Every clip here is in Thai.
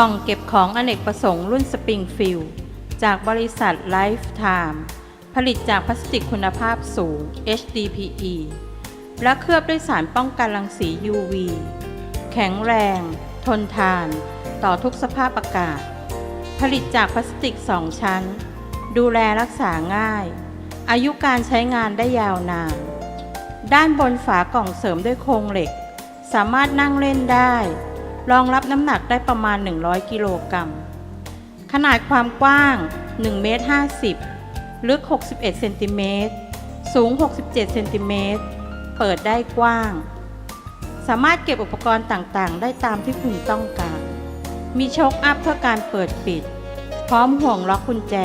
กล่องเก็บของอเนกประสงค์รุ่นสปริงฟิลจากบริษัทไลฟ์ไทม์ผลิตจากพลาสติกคุณภาพสูง HDPE และเคลือบด้วยสารป้องกันรังสี UV แข็งแรง ทนทาน ต่อทุกสภาพอากาศ ผลิตจากพลาสติก 2 ชั้น ดูแลรักษาง่าย อายุการใช้งานได้ยาวนาน ด้านบนฝากล่องเสริมด้วยโครงเหล็ก สามารถนั่งเล่นได้ รองรับน้ำหนักได้ประมาณ 100 กิโลกรัม ขนาดความกว้าง 1 เมตร 50 ลึก 61 เซนติเมตร สูง 67 เซนติเมตร เปิดได้กว้าง สามารถเก็บอุปกรณ์ต่างๆ ได้ตามที่คุณต้องการ มีโชคอัพเพื่อการเปิดปิด พร้อมห่วงล็อกกุญแจ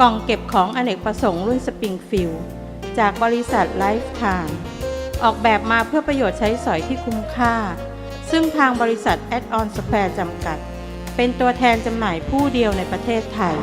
กล่องเก็บของอเนกประสงค์รุ่นสปริงฟิลจากบริษัทไลฟ์ไทม์ออกแบบมาเพื่อประโยชน์ใช้สอยที่คุ้มค่า ซึ่งทางบริษัทแอดออนสแควร์จำกัด เป็นตัวแทนจำหน่ายผู้เดียวในประเทศไทย